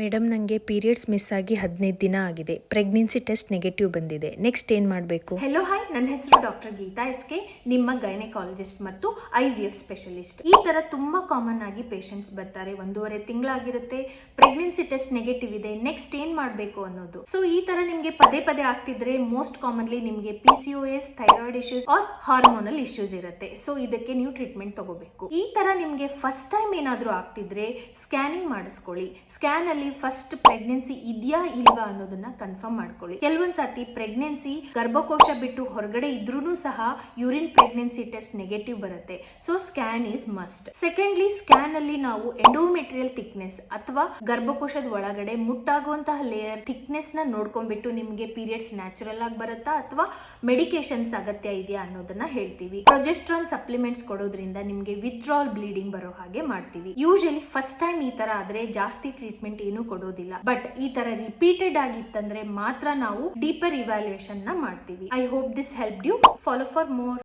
Madam ನನಗೆ periods miss ಆಗಿ ಹದಿನೈದು ದಿನ ಆಗಿದೆ. ಪ್ರೆಗ್ನೆನ್ಸಿ ಟೆಸ್ಟ್ ನೆಗೆಟಿವ್ ಬಂದಿದೆ. ನೆಕ್ಸ್ಟ್ ಏನು ಮಾಡಬೇಕು? ಹೆಲೋ ಹಾಯ್ ನನ್ನ ಹೆಸರು ಡಾಕ್ಟರ್ ಗೀತಾ ಎಸ್ ಕೆ, ನಿಮ್ಮ ಗೈನೆಕಾಲಜಿಸ್ಟ್ ಮತ್ತು ಐ ವಿ ಎಫ್ ಸ್ಪೆಷಲಿಸ್ಟ್. ಈ ತರ ತುಂಬಾ ಕಾಮನ್ ಆಗಿ ಪೇಷಂಟ್ಸ್ ಬರ್ತಾರೆ. ಒಂದೂವರೆ ತಿಂಗಳಾಗಿರುತ್ತೆ. ಪ್ರೆಗ್ನೆನ್ಸಿ ಟೆಸ್ಟ್ ನೆಗೆಟಿವ್ ಇದೆ. ನೆಕ್ಸ್ಟ್ ಏನ್ ಮಾಡಬೇಕು ಅನ್ನೋದು? ಸೊ ಈ ತರ ನಿಮಗೆ ಪದೇ ಪದೇ ಆಗ್ತಿದ್ರೆ ಮೋಸ್ಟ್ ಕಾಮನ್ಲಿ ನಿಮಗೆ P C O S thyroid issues or hormonal issues ಇರುತ್ತೆ. ಸೊ ಇದಕ್ಕೆ ನೀವು ಟ್ರೀಟ್ಮೆಂಟ್ ತಗೋಬೇಕು. ಈ ತರ ನಿಮಗೆ ಫಸ್ಟ್ ಟೈಮ್ ಏನಾದ್ರೂ ಆಗ್ತಿದ್ರೆ ಸ್ಕ್ಯಾನಿಂಗ್ ಮಾಡಿಸ್ಕೊಳ್ಳಿ. ಸ್ಕ್ಯಾನ್ ಅಲ್ಲಿ ಫಸ್ಟ್ ಪ್ರೆಗ್ನೆನ್ಸಿ ಇದೆಯಾ ಇಲ್ವಾ ಅನ್ನೋದನ್ನ ಕನ್ಫರ್ಮ್ ಮಾಡ್ಕೊಳ್ಳಿ. ಕೆಲವೊಂದ್ಸತಿ ಪ್ರೆಗ್ನೆನ್ಸಿ ಗರ್ಭಕೋಶ ಬಿಟ್ಟು ಹೊರಗಡೆ ಇದ್ರೂ ಸಹ ಯೂರಿನ್ ಪ್ರೆಗ್ನೆನ್ಸಿ ಟೆಸ್ಟ್ ನೆಗೆಟಿವ್ ಬರುತ್ತೆ. So scan is must secondly scan ಅಲ್ಲಿ ನಾವು ಎಂಡೋಮೆಟ್ರಿಯಲ್ ಥಿಕ್ನೆಸ್ ಅಥವಾ ಗರ್ಭಕೋಶದ ಒಳಗಡೆ ಮುಟ್ಟಾಗುವಂತಹ ಲೇಯರ್ ಥಿಕ್ನೆಸ್ನ ನೋಡ್ಕೊಂಡ್ಬಿಟ್ಟು ನಿಮಗೆ ಪೀರಿಯಡ್ಸ್ ನ್ಯಾಚುರಲ್ ಆಗಿ ಬರುತ್ತಾ ಅಥವಾ ಮೆಡಿಕೇಶನ್ಸ್ ಅಗತ್ಯ ಇದೆಯಾ ಅನ್ನೋದನ್ನ ಹೇಳ್ತೀವಿ. ಪ್ರೊಜೆಸ್ಟ್ರಾನ್ ಸಪ್ಲಿಮೆಂಟ್ಸ್ ಕೊಡೋದ್ರಿಂದ ನಿಮಗೆ ವಿತ್ಡ್ರಾಲ್ ಬ್ಲೀಡಿಂಗ್ ಬರೋ ಹಾಗೆ ಮಾಡ್ತೀವಿ. ಯೂಶಲಿ ಫಸ್ಟ್ ಟೈಮ್ ಈ ತರ ಆದ್ರೆ ಜಾಸ್ತಿ ಟ್ರೀಟ್ಮೆಂಟ್ ಏನು ಕೊಡೋದಿಲ್ಲ. ಬಟ್ ಈ ತರ ರಿಪೀಟೆಡ್ ಆಗಿತ್ತಂದ್ರೆ ಮಾತ್ರ ನಾವು ಡೀಪರ್ ಇವ್ಯಾಲ್ಯೂಯೇಷನ್ನ ಮಾಡ್ತೀವಿ. I hope this help you follow for more